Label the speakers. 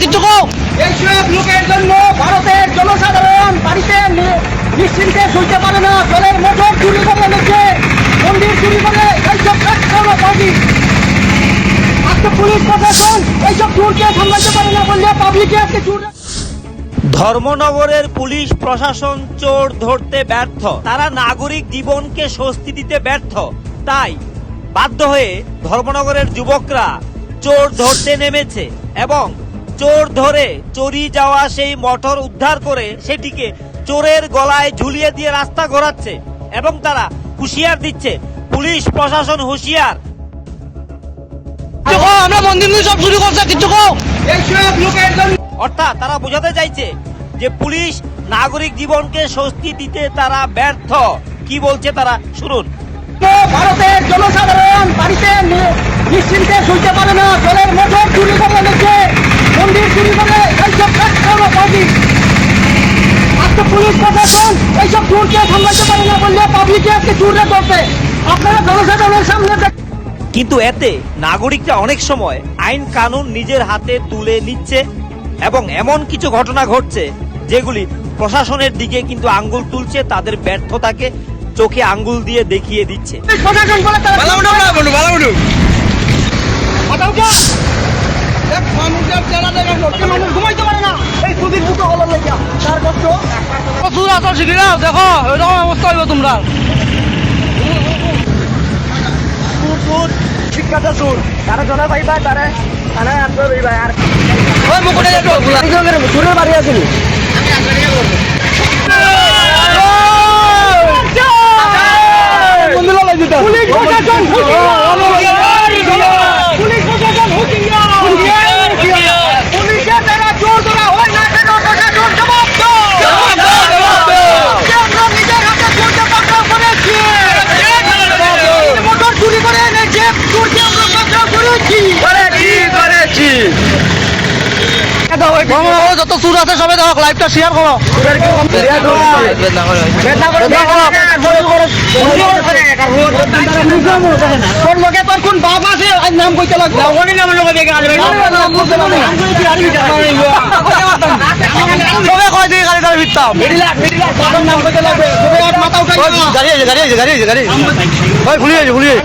Speaker 1: কিছু
Speaker 2: এইসব লোকের জন্য ভারতের জনসাধারণ বাড়িতে নিশ্চিন্তে শুনতে পারে না। জলের মোটর চুরি করে এনেছে। মন্দির চুরি করে এইসব কাজ করো পুলিশ প্রশাসন এইসব চুরকে সামলাতে পারে না বললে পাবলিকে আজকে চুর।
Speaker 3: ধর্মনগরের পুলিশ প্রশাসন চোর ধরতে ব্যর্থ। তারা নাগরিক জীবনকে স্বস্তি দিতে ব্যর্থ। তাই বাধ্য হয়ে ধর্মনগরের যুবকরা চোর ধরতে নেমেছে এবং চোর ধরে চুরি যাওয়া সেই মোটর উদ্ধার করে সেটিকে চোরের গলায় ঝুলিয়ে দিয়ে রাস্তা ঘোরাচ্ছে এবং তারা হুঁশিয়ার দিচ্ছে পুলিশ প্রশাসন হুঁশিয়ার।
Speaker 1: আমরা মন্দির সব করছে কিছু
Speaker 3: অর্থাৎ তারা বোঝাতে চাইছে যে পুলিশ নাগরিক জীবনকে স্বস্তি দিতে তারা ব্যর্থ। কি বলছে তারা? শুনুন।
Speaker 2: ভারতের জনসাধারণ বাড়িতে নিশ্চিন্তে শুনতে পারে না জলের মোটর চুরি করে এনেছে মন্দির চুরি করে এইসব কাজ করো পাবলিক আজকে পুলিশ প্রশাসন এইসব চুরকে সামলাতে পারে না বললে পাবলিকে আজকে চুররা করবে আপনারা জনসাধারণের সামনে
Speaker 3: কিন্তু এতে নাগরিকরা অনেক সময় আইন কানুন নিজের হাতে তুলে নিচ্ছে এবং এমন কিছু ঘটনা ঘটছে যেগুলি প্রশাসনের দিকে কিন্তু আঙ্গুল তুলছে তাদের ব্যর্থতাকে চোখে আঙ্গুল দিয়ে দেখিয়ে দিচ্ছে।
Speaker 2: মানুষ দুটো হলো লেগে তার কষ্ট।
Speaker 1: চুর আসল শিখি না দেখো এরকম অবস্থা হইব তোমরা।
Speaker 2: শিক্ষাটা সুর তারা জনা পাইবা তারা তারা আনতে পাইবা আর
Speaker 1: মুকুটে
Speaker 2: সুরের বাড়ি আছে পুলিশ প্রশাসন পুলিশ প্রশাসন পুলিশের দ্বারা চোর ধরা হয় না কেন প্রশাসন জবাব দাও আমরা নিজের হাতে চোরকে পাকড়াও করেছি মোটর চুরি করে এনেছে চোরকে আমরা পাকড়াও করেছি করেছি
Speaker 1: যত চুর আছে সবাই দেখো লাইভটা শেয়ার করো।
Speaker 2: কোন বাপ আছে নাম কইতে লাগবে
Speaker 1: সবে কয় দিকে? গাড়ি
Speaker 2: উঠাই
Speaker 1: ওই গাড়ি আছে গাড়ি আছে গাড়ি আছে। গাড়ি ওই ভুলি আছে ভুলি আছে